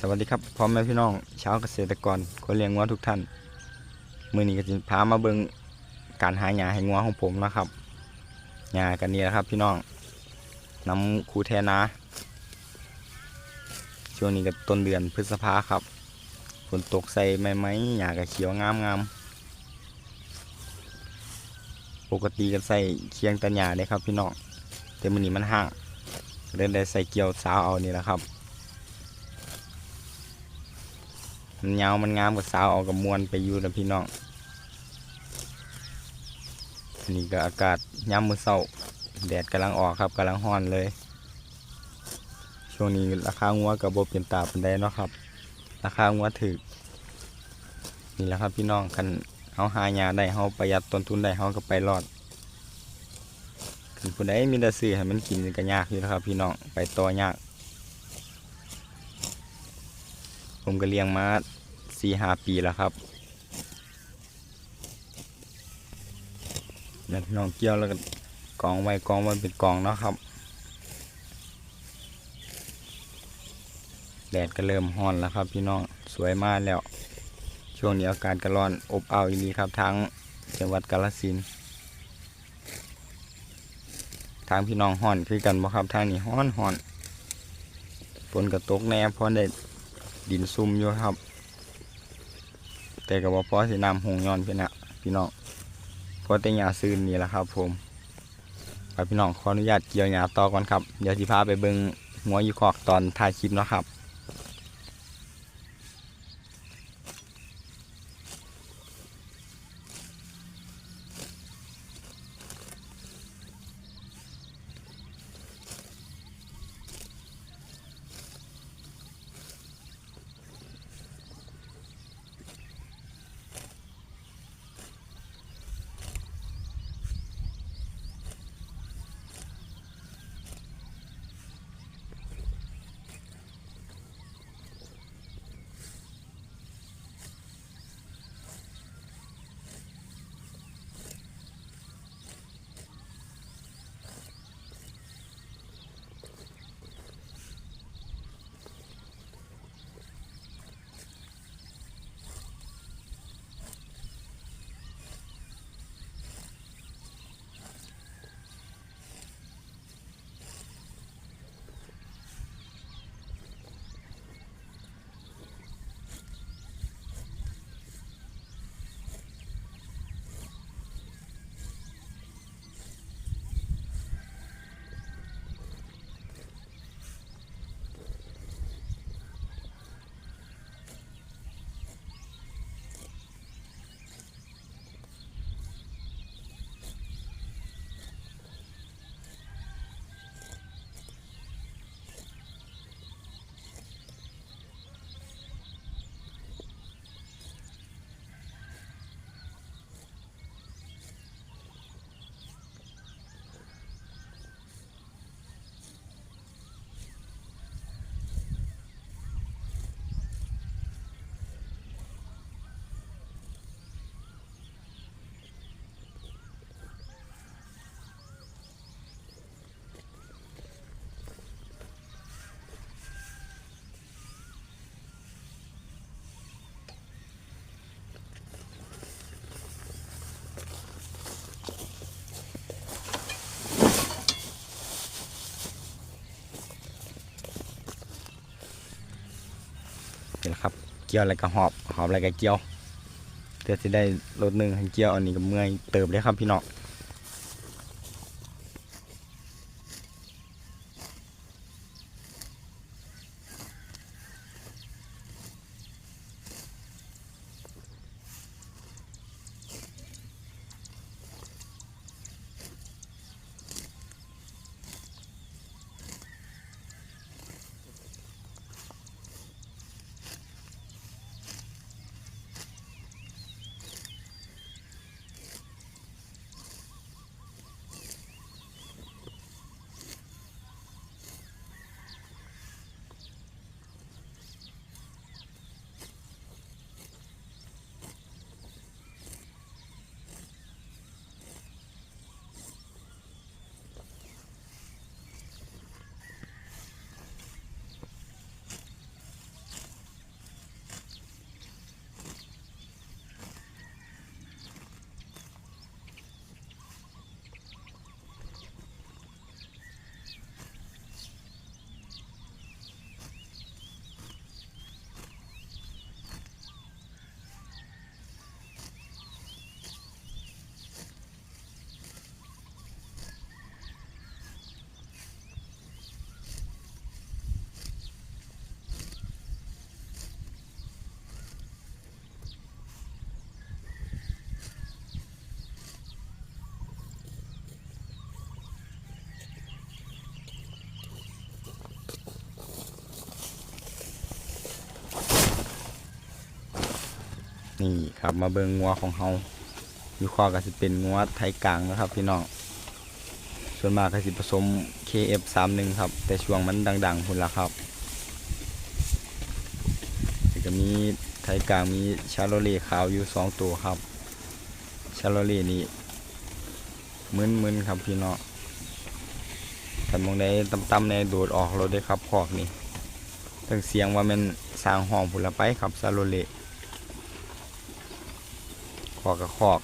สวัสดีครับพ่อแม่พี่น้องชาวเกษตรกรคนเลี้ยงงัวทุกท่านมือนี้ก็จะพามาเบิงการหาหญ้าให้งัวของผมนะครับหญ้ากันนี้นะครับ พี่น้องน้ำคูแทนาช่วงนี้ก็ต้นเดือนพฤษภาครับฝนตกใส่ไม้ไม้หญ้าก็เขียวงามงามปกติก็ใส่เคียงตันหญ้าเลยครับ พี่น้องแต่มือนี้มันห่างเดินได้ใส่เกี่ยวสาวเอานี่แหละครับ มันยาวมันงามกับสาวเอากับมวนไปอยู่นะพี่น้องอันนี้ก็อากาศย่ำมือเศร้าแดดกำลังออกครับกำลังฮ้อนเลย ช่วงนี้ราคางัวกับโบเปลี่ยนตาเป็นได้เนาะครับ ราคางัวถือนี่แหละครับพี่น้องคันเฮาหายาได้เฮาประหยัดต้นทุนได้เฮาก็ไปรอดคันผู้ใดมีแต่ซื้อให้มันกินก็ยากอยู่นะครับ พี่น้องไปต่อยาก ผมก็เลี้ยงมา สี่ห้าปีแล้วครับแล้วพี่น้องเกี่ยวแล้วก็กองไว้กองไว้เป็นกองเนาะครับ แดดก็เริ่มฮ้อนแล้วครับพี่น้องสวยมากแล้ว ช่วงนี้อากาศก็ร้อนอบอ้าวอีนีครับทั้งจังหวัดกาฬสินทางพี่น้องฮ้อนคือกันบ่ครับทางนี้ฮ้อนฮ้อนฝนก็ตกแน่พอได้ดินซุ่มอยู่ครับ แต่กับ่พอสีน้ำหงย้อนพี่นะพี่น้องพอแต่หยาซื่อนี่แหละครับผมไปพี่น้องขออนุญาตเกี่ยวหยาต่อก่อนครับเดี๋ยวสิพาไปเบิ่งหัวอยู่คอกตอนถ่ายคลิปนะครับ นี่แหละครับ เกี่ยวอะไรก็หอบหอบอะไรก็เกี่ยวเพื่อจะได้รถหนึ่งให้เกี่ยวอันนี้ก็เมื่อยเติบเลยครับพี่น้อง นี่ครับมาเบิงงัวของเฮาอยู่คอก็สิเป็นงัวไทยกลางนะครับพี่น้อง ส่วนมากก็สิผสม KF31 ครับ แต่ช่วงมันดังๆพุ่นละครับแล้วก็มีไทยกลางมีชาโลเล่ขาวอยู่สองตัวครับ ชาโลเล่นี่มึนๆครับพี่น้องถ้ามองได้ต่ำๆในโดดออกรถได้ครับคอกนี่ตั้งเสียงว่ามันสร้างห้องพุ่นละไปครับชาโลเล่ อกกับคอก